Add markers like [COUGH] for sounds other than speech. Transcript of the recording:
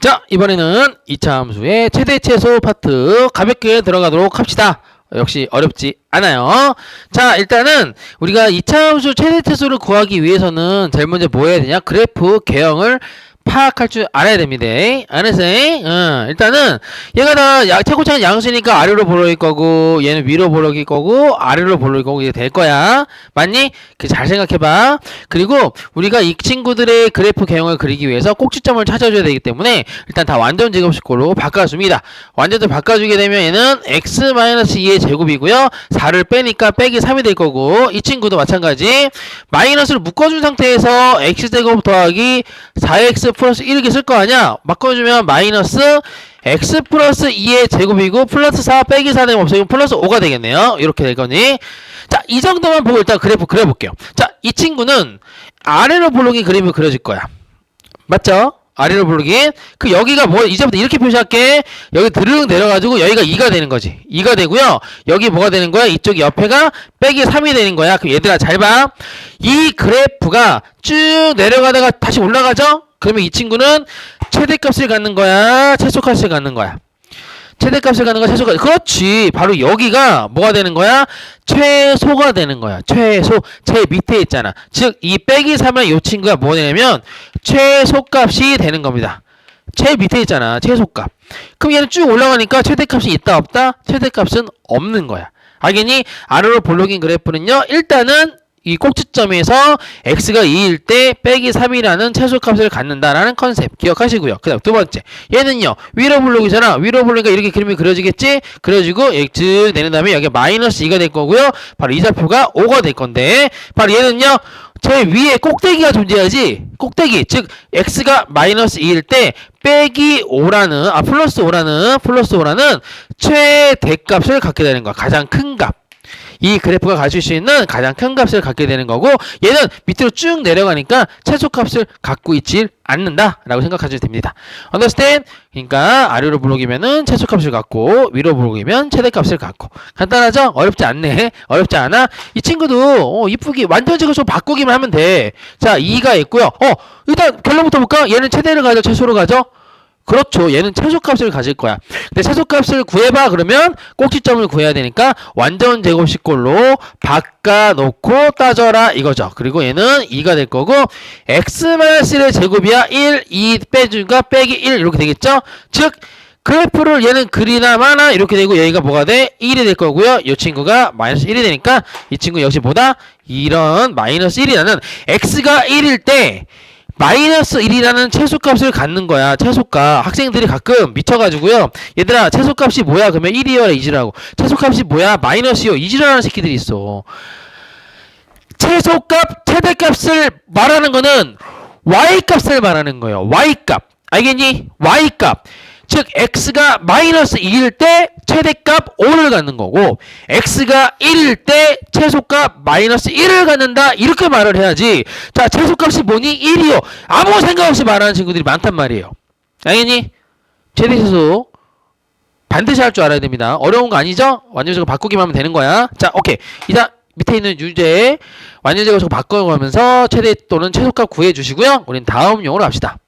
자, 이번에는 2차 함수의 최대 최소 파트 가볍게 들어가도록 합시다. 역시 어렵지 않아요. 자, 일단은 우리가 2차 함수 최대 최소를 구하기 위해서는 제일 먼저 뭐 해야 되냐? 그래프 개형을 파악할 줄 알아야 됩니다. 알았어요? 어, 일단은 얘가 다 야- 최고차는 양수니까 아래로 볼록일 거고 얘는 위로 볼록일 거고 아래로 볼록일 거고 이게 될 거야. 맞니? 그잘 생각해봐. 그리고 우리가 이 친구들의 그래프 개형을 그리기 위해서 꼭지점을 찾아줘야 되기 때문에 일단 다 완전 제곱식꼴로 바꿔줍니다. 완전히 바꿔주게 되면 얘는 x-2의 제곱이고요. 4를 빼니까 빼기 3이 될 거고 이 친구도 마찬가지 마이너스를 묶어준 상태에서 x제곱 더하기 4x 플러스 1 이렇게 쓸 거 아니야? 바꿔주면 마이너스 x 플러스 2의 제곱이고 플러스 4 빼기 4 되면 없어지면 플러스 5가 되겠네요. 이렇게 될 거니. 자, 이 정도만 보고 일단 그래프 그려볼게요. 자, 이 친구는 아래로 볼록인 그림을 그려질 거야. 맞죠? 아래로 볼록인. 그 여기가 뭐, 이제부터 이렇게 표시할게. 여기 드르륵 내려가지고 여기가 2가 되는 거지. 2가 되고요. 여기 뭐가 되는 거야? 이쪽 옆에가 빼기 3이 되는 거야. 그럼 얘들아 잘 봐. 이 그래프가 쭉 내려가다가 다시 올라가죠? 그러면 이 친구는 최대값을 갖는 거야? 최소값을 갖는 거야? 최대값을 갖는 거야? 최소값. 그렇지. 바로 여기가 뭐가 되는 거야? 최소가 되는 거야. 최소. 제 밑에 있잖아. 즉, 이 빼기 3의 이 친구가 뭐 되냐면 최소값이 되는 겁니다. 제일 밑에 있잖아. 최소값. 그럼 얘는 쭉 올라가니까 최대값이 있다 없다? 최대값은 없는 거야. 알겠니? 아래로 볼록인 그래프는요. 일단은 이 꼭지점에서 x가 2일 때 빼기 3이라는 최소값을 갖는다라는 컨셉 기억하시고요. 그 다음 두 번째 얘는요 위로 블록이잖아 위로 블록이니까 이렇게 그림이 그려지겠지? 그려지고 쭉 내는 다음에 여기 마이너스 2가 될 거고요. 바로 이 좌표가 5가 될 건데 바로 얘는요 제 위에 꼭대기가 존재하지? 꼭대기 즉 x가 마이너스 2일 때 빼기 5라는 아 플러스 5라는 플러스 5라는 최대값을 갖게 되는 거야. 가장 큰 값 이 그래프가 가질 수 있는 가장 큰 값을 갖게 되는 거고 얘는 밑으로 쭉 내려가니까 최소값을 갖고 있질 않는다라고 생각하셔도 됩니다. understand? 그러니까 아래로 블록이면은 최소값을 갖고 위로 블록이면 최대값을 갖고 간단하죠? 어렵지 않네. [LAUGHS] 어렵지 않아? 이 친구도 어, 이쁘게 완전 지금 좀 바꾸기만 하면 돼. 자 2가 있고요. 어 일단 결론부터 볼까? 얘는 최대를 가져 최소로 가져? 그렇죠. 얘는 최소값을 가질 거야. 근데 최소값을 구해봐 그러면 꼭지점을 구해야 되니까 완전 제곱식꼴로 바꿔놓고 따져라 이거죠. 그리고 얘는 2가 될 거고 x-1의 제곱이야 1, 2 빼주니까 빼기 1 이렇게 되겠죠. 즉 그래프를 얘는 그리나 마나 이렇게 되고 여기가 뭐가 돼? 1이 될 거고요. 이 친구가 마이너스 1이 되니까 이 친구 역시 뭐다? 이런 마이너스 1이라는 x가 1일 때 마이너스 1이라는 최소값을 갖는 거야. 최소값. 학생들이 가끔 미쳐가지고요. 얘들아, 최소값이 뭐야? 그러면 1이어라, 이지라고. 최소값이 뭐야? 마이너스요. 이지라는 새끼들이 있어. 최소값, 최대값을 말하는 거는 y값을 말하는 거예요. y값. 알겠니? y값. 즉 x가 마이너스 2일 때 최대값 5를 갖는 거고 x가 1일 때 최소값 마이너스 1을 갖는다. 이렇게 말을 해야지. 자 최소값이 뭐니? 1이요. 아무 생각 없이 말하는 친구들이 많단 말이에요. 알겠니? 최대최소 반드시 할 줄 알아야 됩니다. 어려운 거 아니죠? 완전적으로 바꾸기만 하면 되는 거야. 자 오케이. 이제 밑에 있는 유제 완전적으로 바꿔가면서 최대 또는 최소값 구해 주시고요. 우린 다음 용어로 합시다